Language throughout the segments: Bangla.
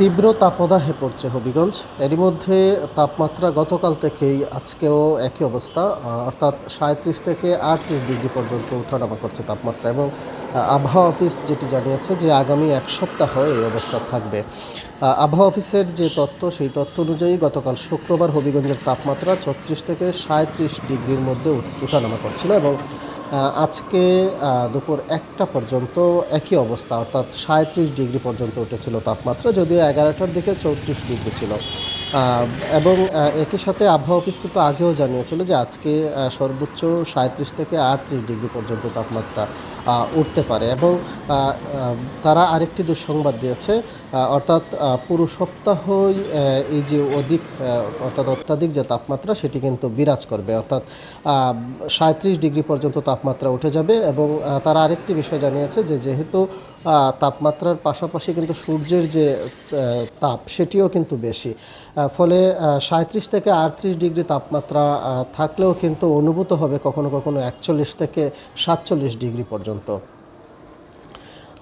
তীব্র তাপদাহে পড়ছে হবিগঞ্জ। এরই মধ্যে তাপমাত্রা গতকাল থেকেই আজকেও একই অবস্থা, অর্থাৎ সাঁত্রিশ থেকে আটত্রিশ ডিগ্রি পর্যন্ত ওঠানামা করছে তাপমাত্রা এবং আবহাওয়া অফিস যেটি জানিয়েছে যে আগামী এক সপ্তাহ এই অবস্থা থাকবে। আবহাওয়া অফিসের যে তথ্য, সেই তথ্য অনুযায়ী গতকাল শুক্রবার হবিগঞ্জের তাপমাত্রা ছত্রিশ থেকে সাঁত্রিশ ডিগ্রির মধ্যে উঠ- ওঠানামা করছিল এবং আজকে দুপুর একটা পর্যন্ত একই অবস্থা, অর্থাৎ সাঁত্রিশ ডিগ্রি পর্যন্ত উঠেছিল তাপমাত্রা, যদিও এগারোটার দিকে চৌত্রিশ ডিগ্রি ছিল। এবং একই সাথে আবহাওয়া অফিস কিন্তু আগেও জানিয়েছিল যে আজকে সর্বোচ্চ সাঁত্রিশ থেকে আটত্রিশ ডিগ্রি পর্যন্ত তাপমাত্রা। উঠতে পারে এবং তারা আরেকটি দুঃসংবাদ দিয়েছে অর্থাৎ পুরো সপ্তাহই এই যে অধিক অর্থাৎ অত্যাধিক যে তাপমাত্রা, সেটি কিন্তু বিরাজ করবে। অর্থাৎ সাঁত্রিশ ডিগ্রি পর্যন্ত তাপমাত্রা উঠে যাবে এবং তারা আরেকটি বিষয় জানিয়েছে যে যেহেতু তাপমাত্রার পাশাপাশি কিন্তু সূর্যের যে তাপ, সেটিও কিন্তু বেশি। ফলে সাঁত্রিশ থেকে আটত্রিশ ডিগ্রি তাপমাত্রা থাকলেও কিন্তু অনুভূত হবে কখনো কখনো একচল্লিশ থেকে সাতচল্লিশ ডিগ্রি পর্যন্ত। tôi.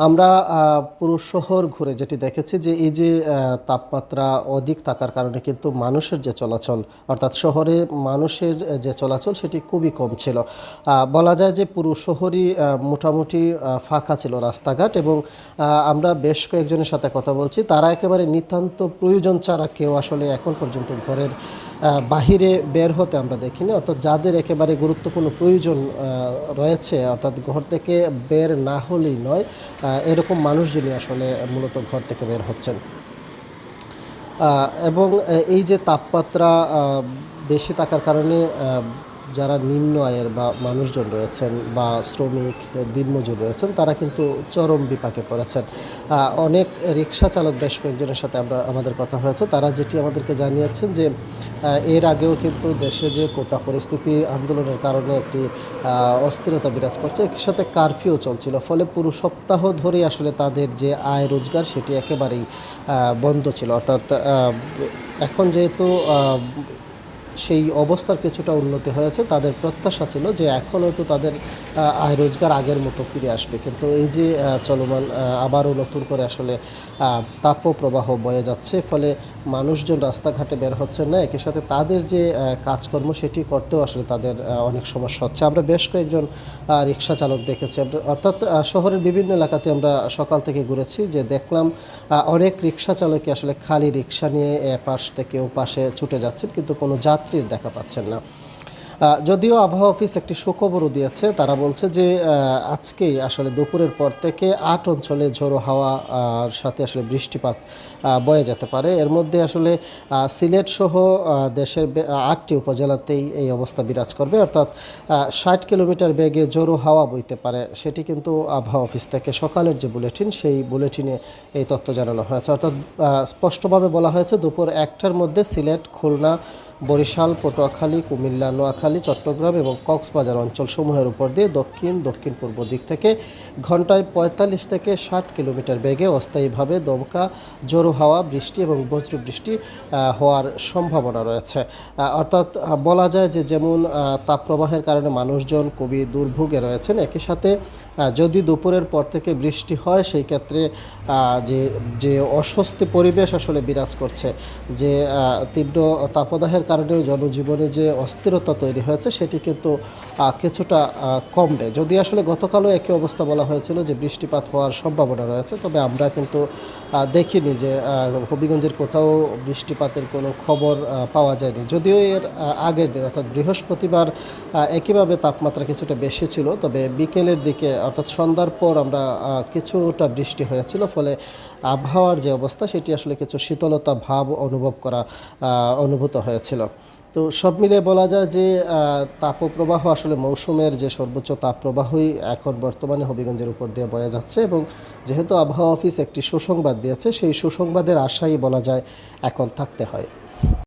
আমরা পুরো শহর ঘুরে যেটি দেখেছি যে এই যে তাপমাত্রা অধিক থাকার কারণে কিন্তু মানুষের যে চলাচল, অর্থাৎ শহরে মানুষের যে চলাচল সেটি খুবই কম ছিল। বলা যায় যে পুরো শহরই মোটামুটি ফাঁকা ছিল রাস্তাঘাট এবং আমরা বেশ কয়েকজনের সাথে কথা বলছি। তারা একেবারে নিতান্ত প্রয়োজন ছাড়া কেউ আসলে এখন পর্যন্ত ঘরের বাহিরে বের হতে আমরা দেখিনি। অর্থাৎ যাদের একেবারে গুরুত্বপূর্ণ প্রয়োজন রয়েছে, অর্থাৎ ঘর থেকে বের না হলেই নয় এরকম মানুষজনই আসলে মূলত ঘর থেকে বের হচ্ছেন। এবং এই যে তাপমাত্রা বেশি থাকার কারণে যারা নিম্ন আয়ের বা মানুষজন রয়েছেন বা শ্রমিক, দিনমজুর রয়েছেন, তারা কিন্তু চরম বিপাকে পড়েছেন। অনেক রিক্সা চালক বেশ কয়েকজনের সাথে আমরা, আমাদের কথা হয়েছে। তারা যেটি আমাদেরকে জানিয়েছেন যে এর আগেও কিন্তু দেশে যে কোটা পরিস্থিতি আন্দোলনের কারণে একটি অস্থিরতা বিরাজ করছে, একই সাথে কারফিউ চলছিল। ফলে পুরো সপ্তাহ ধরে আসলে তাদের যে আয় রোজগার, সেটি একেবারেই বন্ধ ছিল। অর্থাৎ এখন যেহেতু সেই অবস্থার কিছুটা উন্নতি হয়েছে। তাদের প্রত্যাশা ছিল যে এখন হয়তো তাদের আয় রোজগার আগের মতো ফিরে আসবে। কিন্তু এই যে চলমান আবারও নতুন করে আসলে আহ, তাপপ্রবাহ বয়ে যাচ্ছে ফলে মানুষজন রাস্তাঘাটে বের হচ্ছেন না। একই সাথে তাদের যে কাজকর্ম সেটি করতেও আসলে তাদের অনেক সমস্যা হচ্ছে। আমরা বেশ কয়েকজন রিক্সা চালক দেখেছি। অর্থাৎ শহরের বিভিন্ন এলাকাতে আমরা সকাল থেকে ঘুরেছি যে দেখলাম অনেক রিক্সা চালকই আসলে খালি রিক্সা নিয়ে পাশ থেকে ও পাশে ছুটে যাচ্ছেন। কিন্তু কোনো যাত্রীর দেখা পাচ্ছেন না। যদিও আবহাওয়া অফিস একটি শোকবরও দিয়েছে, তারা বলছে যে আজকেই আসলে দুপুরের পর থেকে আট অঞ্চলে ঝোড়ো হাওয়া সাথে আসলে বৃষ্টিপাত বয়ে যেতে পারে। এর মধ্যে আসলে সিলেট সহ দেশের আটটি উপজেলাতেই এই অবস্থা বিরাজ করবে। অর্থাৎ ষাট কিলোমিটার বেগে জোরো হাওয়া বইতে পারে। সেটি কিন্তু আবহাওয়া অফিস থেকে সকালের যে বুলেটিন, সেই বুলেটিনে এই তথ্য জানানো হয়েছে। অর্থাৎ স্পষ্টভাবে বলা হয়েছে, দুপুর একটার মধ্যে সিলেট, খুলনা বরিশাল, পটুয়াখালী, কুমিল্লা, নোয়াখালী, চট্টগ্রাম এবং কক্সবাজার অঞ্চলসমূহের উপর দিয়ে দক্ষিণ দক্ষিণ পূর্ব দিক থেকে ঘন্টায় পঁয়তাল্লিশ থেকে ষাট কিলোমিটার বেগে অস্থায়ীভাবে দমকা, জোরো হাওয়া, বৃষ্টি এবং বজ্র বৃষ্টি হওয়ার সম্ভাবনা রয়েছে। অর্থাৎ বলা যায় যে যেমন তাপপ্রবাহের কারণে মানুষজন খুবই দুর্ভোগে রয়েছেন, একই সাথে যদি দুপুরের পর থেকে বৃষ্টি হয়, সেই ক্ষেত্রে যে যে অস্বস্তি পরিবেশ আসলে বিরাজ করছে, যে তীব্র তাপদাহের কারণে জনজীবনে যে অস্থিরতা তৈরি হয়েছে, সেটি কিন্তু কিছুটা কমবে। যদি আসলে গতকালও একই অবস্থা বলা হয়েছিল যে বৃষ্টিপাত হওয়ার সম্ভাবনা রয়েছে, তবে আমরা কিন্তু দেখিনি যে হবিগঞ্জের কোথাও বৃষ্টিপাতের কোনো খবর পাওয়া যায়নি। যদিও এর আগের দিন, অর্থাৎ বৃহস্পতিবার একইভাবে তাপমাত্রা কিছুটা বেশি ছিল, তবে বিকেলের দিকে অর্থাৎ সন্ধ্যার পর আমরা কিছুটা বৃষ্টি হয়েছিল, ফলে আবহাওয়ার যে অবস্থা, সেটি আসলে কিছু শীতলতা ভাব অনুভব করা অনুভূত হয়েছিল। তো সব মিলিয়ে বলা যায় যে তাপপ্রবাহ আসলে মৌসুমের যে সর্বোচ্চ তাপপ্রবাহই এখন বর্তমানে হবিগঞ্জের উপর দিয়ে বয়ে যাচ্ছে এবং যেহেতু আবহাওয়া অফিস একটি সুসংবাদ দিয়েছে, সেই সুসংবাদের আশাই বলা যায় এখন থাকতে হয়।